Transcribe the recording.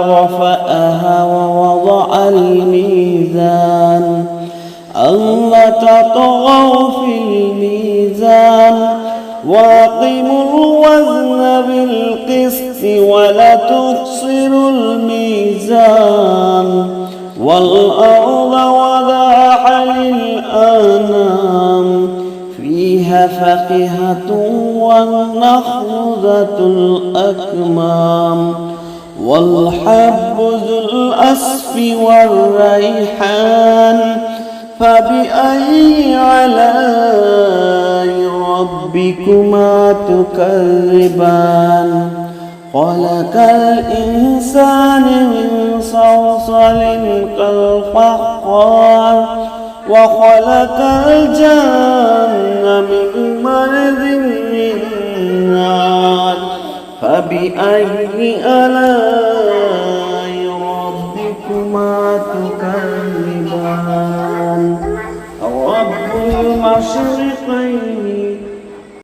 رفأها ووضع الميزان. ألا تطغوا في الميزان. واقموا الوزن بالقسط ولا تخسروا الميزان. والأرض وضعها للأنام. فيها فاكهة والنخل ذات الأكمام. والحب ذو الأسف والريحان فبأي آلاء ربكما تكذبان؟ خلق الإنسان من صلصال كالفخار وخلق الجن من مرض فبأي آلاء ربكما تكذبان رب المشرقين